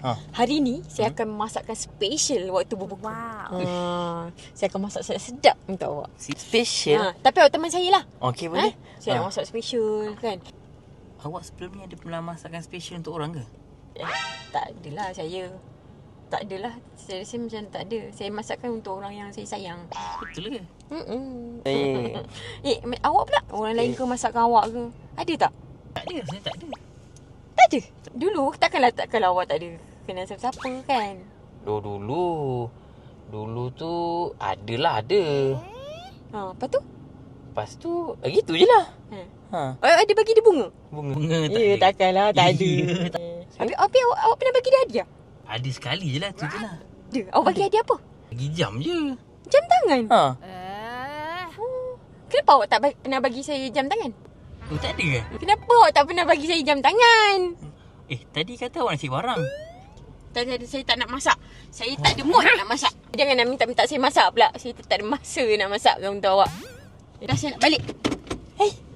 Ha. Hari ni saya akan masakkan special waktu berbuka. Wow. Ah, saya akan masak sedap-sedap untuk awak. Special. Ha, tapi awak teman saya lah. Okey Ha? boleh. Saya nak Ha. masak special kan. Awak sebelum ni ada pernah masakkan special untuk orang ke? Eh, tak adalah saya. Tak adalah. Saya rasa macam tak ada. Saya masakkan untuk orang yang saya sayang. Betul ke? Eh, Eh, awak pula? Orang lain ke masakkan awak ke? Ada tak? tak ada, saya tak ada. Tak ada. Dulu takkanlah tak kalau awak tak ada kenal siapa-siapa kan. Dulu dulu. Dulu tu adalah ada. Ha, lepas tu? Lepas tu eh, gitu je lah. Ha. Ha. Oh, ada bagi dia bunga? Bunga. Bunga tak Ya, ada. takkanlah tak ada. Tak- Eh, Habis, habis awak, awak pernah bagi dia hadiah? Ada sekali je lah tu je lah. Ada. Awak bagi hadiah apa? Lagi jam je. Jam tangan? Ha. Eh. Oh. Kenapa awak tak ba- pernah bagi saya jam tangan? Oh tak ada ke? Kenapa awak tak pernah bagi saya jam tangan? Eh tadi kata awak nak cari barang. Ada, saya tak nak masak. Saya tak ada mood nak masak. Jangan nak minta-minta saya masak pula. Saya tak ada masa nak masak untuk awak. Dah saya nak balik. Eh